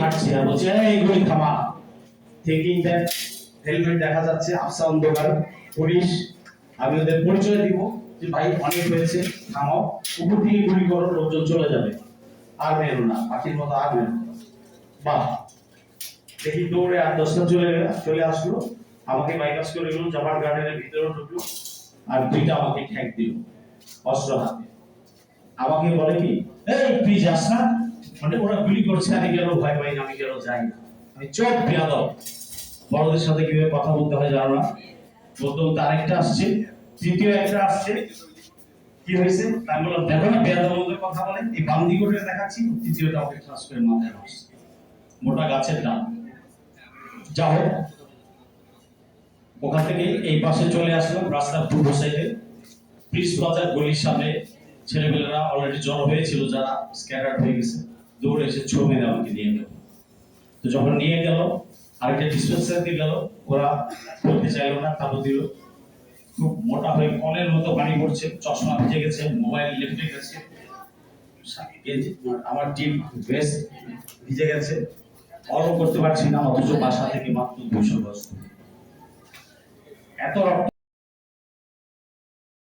হাঁটছে আর বলছে, এই গুলি থামা। থিঙ্কিং দ্যাট হেলমেট দেখা যাচ্ছে, আফসা অন্ধকার, পুলিশ, আমি ওদের পরিচয় দিব যে, ভাই, অনেক হয়েছে, থামাও। উপর থেকে গুলি করো, লোকজন চলে যাবে। আর মেরো না, পাখির মতো আর মেরো। বাহ! দেখি দৌড়ে আর দশটা চলে চলে আসলো। আমাকে বাইপাস করে গেল জামার গার্ডেনের ভিতরে ঢুকলো। আর দুইটা আমাকে ঠ্যাক দিল, অস্ত্র হাতে। আমাকে বলে কি, এই তুই যাস না। মানে ওরা গুলি করছে, আমি গেল ভয় পাই আমি গেল যাই না? আমি চোখ বিয়াদব। বড়দের সাথে কীভাবে কথা বলতে হয় জানো না? প্রথম তার একটা আসছে, তৃতীয় একটা আসছে। কি হয়েছে? বললাম, দেখো না কথা বলে, এই দেখাচ্ছি, তৃতীয়টা আমাকে করে মাথায় মারছে মোটা গাছের যা হোক, ওখান থেকে এই পাশে চলে আসলাম রাস্তার পূর্ব সাইডে ব্রিজ প্লাজার গলির সামনে ছেলেমেয়েরা অলরেডি জড়ো হয়েছিল, যারা স্ক্যাটার হয়ে গেছে। দৌড়ে এসে ছো আমাকে নিয়ে গেল। তো যখন নিয়ে গেল, আরেকটা ডিসপেন্সার দিয়ে গেল, ওরা বলতে চাইলো না তারপর দিল। খুব মোটা হয়ে কলের মতো পানি পড়ছে, চশমা ভিজে গেছে, মোবাইল লিফটে গেছে আমার টিম ভেস্ট ভিজে গেছে। অর্ডার করতে পারছি না, অথচ বাসা থেকে মাত্র দুশো গজ এত রক্ত